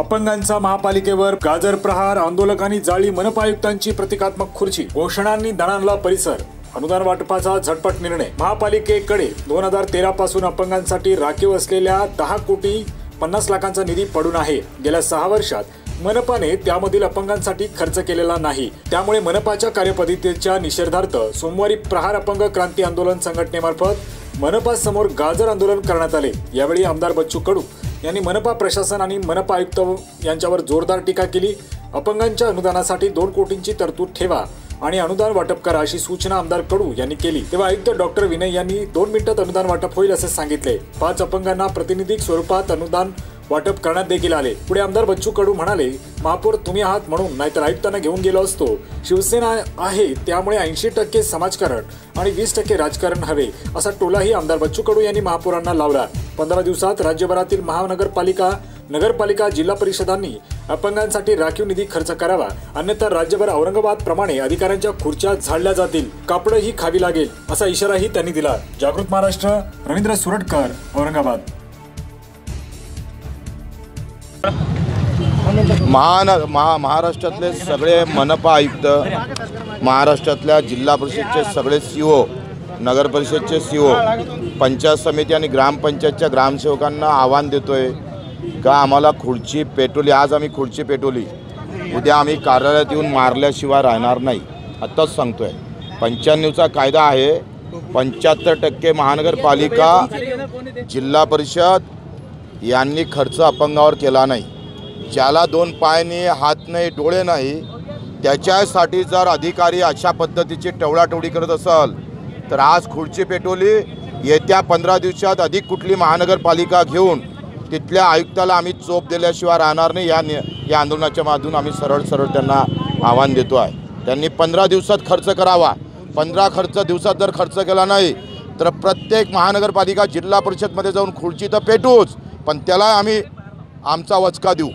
अपंगांचा महापालिकेवर गाजर प्रहार आंदोलकांनी जाळी मनपा आयुक्तांची प्रतिकात्मक खुर्ची घोषणांनी दणाणला परिसर. अनुदान वाटपाचा झटपट निर्णय. महापालिकेकडे दोन हजार तेरा पासून अपंगांसाठी राखीव असलेल्या दहा कोटी पन्नास लाखांचा निधी पडून आहे. गेल्या सहा वर्षात मनपाने त्यामधील अपंगांसाठी खर्च केलेला नाही. त्यामुळे मनपाच्या कार्यपद्धतीच्या निषेधार्थ सोमवारी प्रहार अपंग क्रांती आंदोलन संघटनेमार्फत मनपा समोर गाजर आंदोलन करण्यात आले. यावेळी आमदार बच्चू कडू यांनी मनपा प्रशासन आणि मनपा आयुक्त यांच्यावर जोरदार टीका केली. अपंगांच्या अनुदानासाठी दोन कोटींची तरतूद ठेवा आणि अनुदान वाटप करा अशी सूचना आमदार कडू यांनी केली. तेव्हा आयुक्त डॉक्टर विनय यांनी दोन मिनिटात अनुदान वाटप होईल असे सांगितले. पाच अपंगांना प्रतिनिधिक स्वरूपात अनुदान वाटप करण्यात देखील आले. पुढे आमदार बच्चू कडू म्हणाले महापौर तुम्ही आहात म्हणून नाहीतर आयुक्तांना घेऊन गेलो असतो. शिवसेना आहे त्यामुळे ऐंशी टक्के समाजकारण आणि वीस टक्के राजकारण हवे. असा टोलाही आमदार बच्चू कडू यांनी महापौरांना लावला. पंधरा दिवसात राज्यभरातील महानगरपालिका नगरपालिका जिल्हा परिषदांनी अपंगांसाठी राखीव निधी खर्च करावा. अन्यथा राज्यभर औरंगाबाद प्रमाणे अधिकाऱ्यांच्या खुर्च्या झाडल्या जातील. कापडही खावी लागेल असा इशाराही त्यांनी दिला. जागृत महाराष्ट्र रवींद्र सुरटकर औरंगाबाद. महान महा महाराष्ट्रातले सगळे मनपा आयुक्त महाराष्ट्रातल्या जिल्हा परिषदचे सगळे सी ओ नगर परिषदचे सी ओ पंचायत समिती आणि ग्रामपंचायतच्या ग्रामसेवकांना आव्हान देतो आहे का आम्हाला खुर्ची पेटवली आज आम्ही खुर्ची पेटवली उद्या आम्ही कार्यालयात येऊन मारल्याशिवाय राहणार नाही आत्ताच सांगतो आहे पंच्याण्णवचा कायदा आहे पंच्याहत्तर टक्के महानगरपालिका जिल्हा परिषद यांनी खर्च अपंगावर केला नाही. ज्याला दोन पाय नाही हात नाही डोळे नाही त्याच्यासाठी जर अधिकारी अशा पद्धतीची टवळाटवळी करत असाल तर आज खुर्ची पेटवली येत्या पंधरा दिवसात अधिक कुठली महानगरपालिका घेऊन तिथल्या आयुक्ताला आम्ही चोप दिल्याशिवाय राहणार नाही. या या आंदोलनाच्या माध्यमातून आम्ही सरळ सरळ त्यांना आव्हान देतो आहे. त्यांनी पंधरा दिवसात खर्च करावा. पंधरा खर्च दिवसात जर खर्च केला नाही तर प्रत्येक महानगरपालिका जिल्हा परिषदमध्ये जाऊन खुर्ची तर पेटूच. पण त्याला आम्ही आमचा वचका देऊ.